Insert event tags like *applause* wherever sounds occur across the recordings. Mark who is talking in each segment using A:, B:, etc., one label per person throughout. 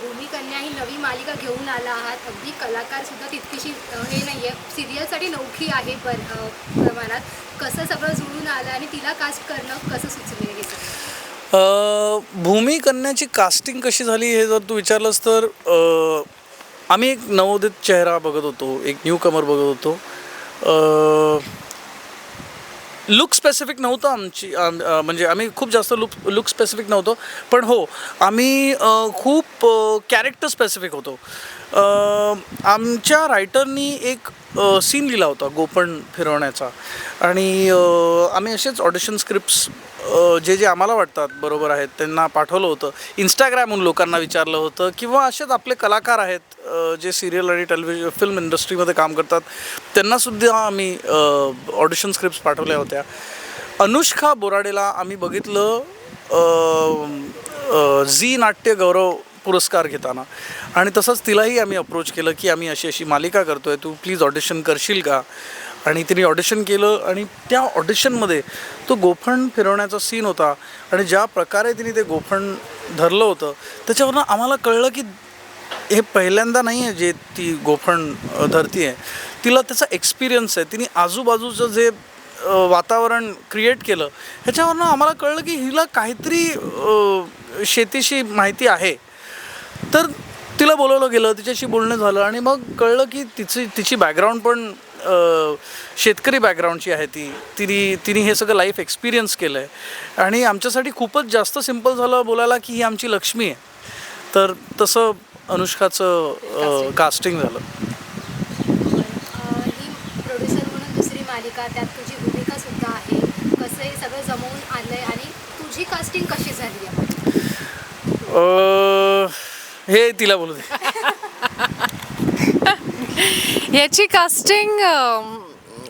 A: भूमिकन्या ही नवी मालिका घेऊन आला आहात. अगदी कलाकार सुद्धा तितकीशी हे नाही आहे सिरियलसाठी नौखी आहे पर प्रमाणात. कसं सगळं जुळून आलं आणि तिला कास्ट करणं कसं सुचले हे
B: भूमिकन्याची भूमी कन्याची कास्टिंग कशी झाली हे जर तू विचारलंस तर आम्ही एक नवोदित चेहरा बघत होतो एक न्यू कमर बघत होतो. लुक स्पेसिफिक नव्हतं आमची म्हणजे आम्ही खूप जास्त लुक लुक स्पेसिफिक नव्हतो. पण हो आम्ही खूप कॅरेक्टर स्पेसिफिक होतो. आमच्या रायटरनी एक सीन लिहिला होता गोपण फिरवण्याचा. आणि आम्ही असेच ऑडिशन स्क्रिप्ट्स जे जे आम्हाला वाटतात बरोबर आहेत त्यांना पाठवलं होतं. इंस्टाग्रामहून लोकांना विचारलं होतं किंवा असेच आपले कलाकार आहेत जे सिरियल आणि टेलिव्हिजन फिल्म इंडस्ट्रीमध्ये काम करतात त्यांनासुद्धा आम्ही ऑडिशन स्क्रिप्ट्स पाठवल्या होत्या. अनुष्का बोराडेला आम्ही बघितलं झी नाट्य गौरव पुरस्कार घेताना. आणि तसंच तिलाही आम्ही अप्रोच केलं की आम्ही अशी अशी मालिका करतो आहे तू प्लीज ऑडिशन करशील का? आणि तिने ऑडिशन केलं आणि त्या ऑडिशनमध्ये तो गोफण फिरवण्याचा सीन होता आणि ज्या प्रकारे तिने ते गोफण धरलं होतं त्याच्यावरनं आम्हाला कळलं की हे पहिल्यांदा नाही आहे जे ती गोफण धरती आहे तिला त्याचा एक्सपिरियन्स आहे. तिने आजूबाजूचं जे वातावरण क्रिएट केलं ह्याच्यावरनं आम्हाला कळलं की हिला काहीतरी शेतीशी माहिती आहे. तर तिला बोलवलं गेलं तिच्याशी बोलणं झालं आणि मग कळलं की तिची तिची बॅकग्राऊंड पण शेतकरी बॅकग्राऊंडची आहे ती. तिने तिने हे सगळं लाईफ एक्सपिरियन्स केलं आहे आणि आमच्यासाठी खूपच जास्त सिंपल झालं बोलायला की ही आमची लक्ष्मी आहे. तर तसं अनुष्काचं कास्टिंग झालं.
A: ही प्रोड्युसर म्हणून दुसरी मालिका त्यात तुझी भूमिका सुद्धा आहे. कसं हे सगळं जमवून आलंय आणि तुझी कास्टिंग कशी झाली आहे
B: हे तिला बोलू दे.
C: याची कास्टिंग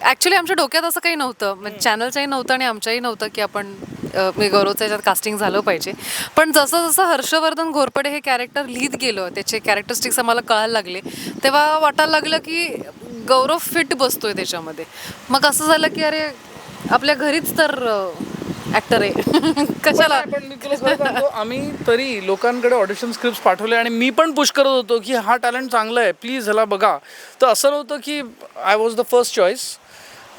C: ॲक्च्युली आमच्या डोक्यात असं काही नव्हतं. म्हणजे चॅनलच्याही नव्हतं आणि आमच्याही नव्हतं की आपण मी गौरवचं याच्यात कास्टिंग झालं पाहिजे. पण जसं जसं हर्षवर्धन घोरपडे हे कॅरेक्टर लिहित गेलं त्याचे कॅरेक्टरिस्टिक्स आम्हाला कळायला लागले तेव्हा वाटायला लागलं की गौरव फिट बसतोय त्याच्यामध्ये. मग असं झालं की अरे आपल्या घरीच तर ॲक्टर आहे. *laughs* कशाला?
B: पण मी तुला खरं सांगतो, आम्ही तरी लोकांकडे ऑडिशन स्क्रिप्ट पाठवले आणि मी पण पुश करत होतो की हा टॅलेंट चांगला आहे प्लीज ह्याला बघा. तर असं नव्हतं की I was the first choice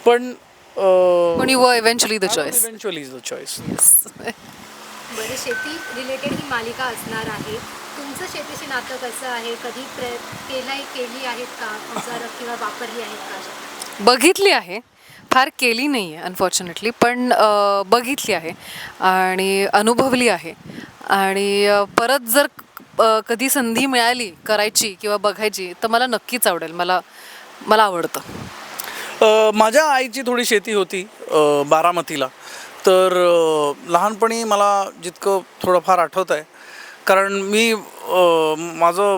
B: पण
C: पण you were eventually the choice
B: eventually is the choice
A: बरं शेती रिलेटेड ही मालिका असणार आहे. तुमचं शेतीशी नातं कसं आहे? कधी प्र केलाय केली आहेत का? अवजारं किंवा वापरली आहेत का? अशा?
C: बघितली आहे. फार केली नाही आहे अनफॉर्च्युनेटली पण बघितली आहे आणि अनुभवली आहे. आणि परत जर कधी संधी मिळाली करायची किंवा बघायची तर मला नक्कीच आवडेल. मला मला आवडतं.
B: माझ्या आईची थोडी शेती होती बारामतीला. तर लहानपणी मला जितकं थोडंफार आठवत आहे कारण मी माझं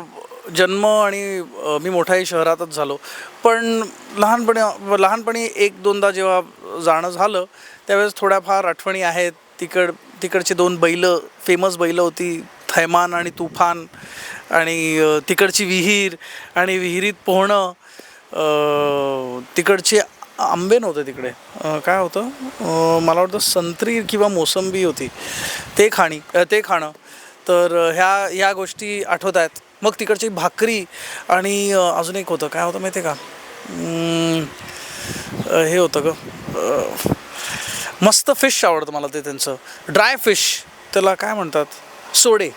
B: जन्म आणि मी मोठाही शहरातच झालो. पण लहानपणी लहानपणी एक दोनदा जेव्हा जाणं झालं त्यावेळेस थोड्याफार आठवणी आहेत. तिकड तिकडची दोन बैलं फेमस बैलं होती थैमान आणि तुफान आणि तिकडची विहीर आणि विहिरीत पोहणं तिकडचे आंबे नव्हते तिकडे. काय होतं? मला वाटतं संत्री किंवा मोसंबी होती. ते खाणी ते खाणं. तर ह्या ह्या गोष्टी आठवत आहेत. मग तिकडची भाकरी आणि अजून एक होतं. काय होतं माहिती आहे का? हे होतं ग. मस्त फिश आवडतं मला ते त्यांचं. Dry fish. त्याला काय म्हणतात? सोडे.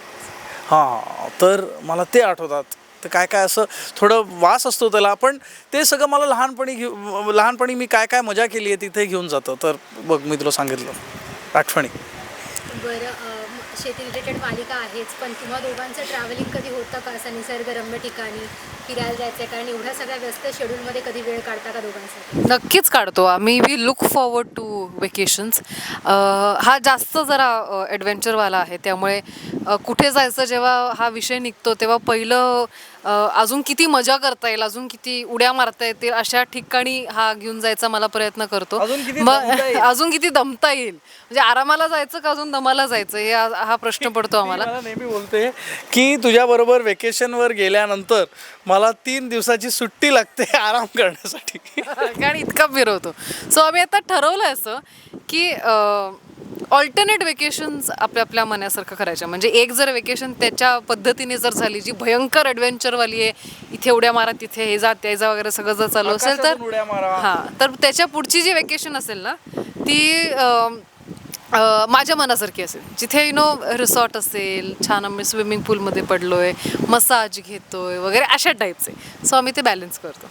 B: हां तर मला ते आठवतात. तर काय काय असं थोडं वास असतो त्याला पण ते सगळं मला लहानपणी घेऊ लहानपणी मी काय काय मजा केली आहे तिथे घेऊन जातं. तर बघ मी तुला सांगितलं. आठवणी.
A: बरं शेती रिलेटेड मालिका आहेच पण किंवा दोघांचं ट्रॅव्हलिंग कधी होतं का असं निसर्गरम्य ठिकाणी? फिरायला जायचं आहे कारण एवढ्या सगळ्या व्यस्त शेड्यूलमध्ये कधी वेळ काढता का दोघांसाठी?
C: नक्कीच काढतो आम्ही. We look forward to vacations हा जास्त जरा ॲडव्हेंचरवाला आहे. त्यामुळे अ, कुठे जायचं जेव्हा हा विषय निघतो तेव्हा पहिलं अ, अजून किती मजा करता येईल अजून किती उड्या मारता येतील अशा ठिकाणी हा घेऊन जायचा मला प्रयत्न करतो.
B: अजून किती
C: मग
B: दमता येईल? *laughs*
C: अजून किती दमता येईल? म्हणजे आरामाला जायचं का अजून दमाला जायचं? हे हा प्रश्न पडतो *laughs*
B: ती
C: आम्हाला.
B: मला नेहमी बोलते की तुझ्याबरोबर वेकेशनवर गेल्यानंतर मला तीन दिवसाची सुट्टी लागते *laughs* आराम करण्यासाठी. *laughs*
C: कारण इतका फिरवतो. सो आम्ही आता ठरवलं असं की ऑल्टरनेट वेकेशन्स आपल्या आपल्या मनासारखं करायच्या. म्हणजे एक जर वेकेशन त्याच्या पद्धतीने जर झाली जी भयंकर ॲडव्हेंचरवाली आहे इथे उड्या मारा तिथे हे जा ते जा वगैरे सगळं जर चालू असेल तर. हां तर त्याच्या पुढची जी वेकेशन असेल ना ती माझ्या मनासारखी असेल. जिथे यु नो रिसॉर्ट असेल छान आम्ही स्विमिंग पूलमध्ये पडलोय मसाज घेतोय वगैरे अशा टाईपचे सो आम्ही ते बॅलन्स करतो.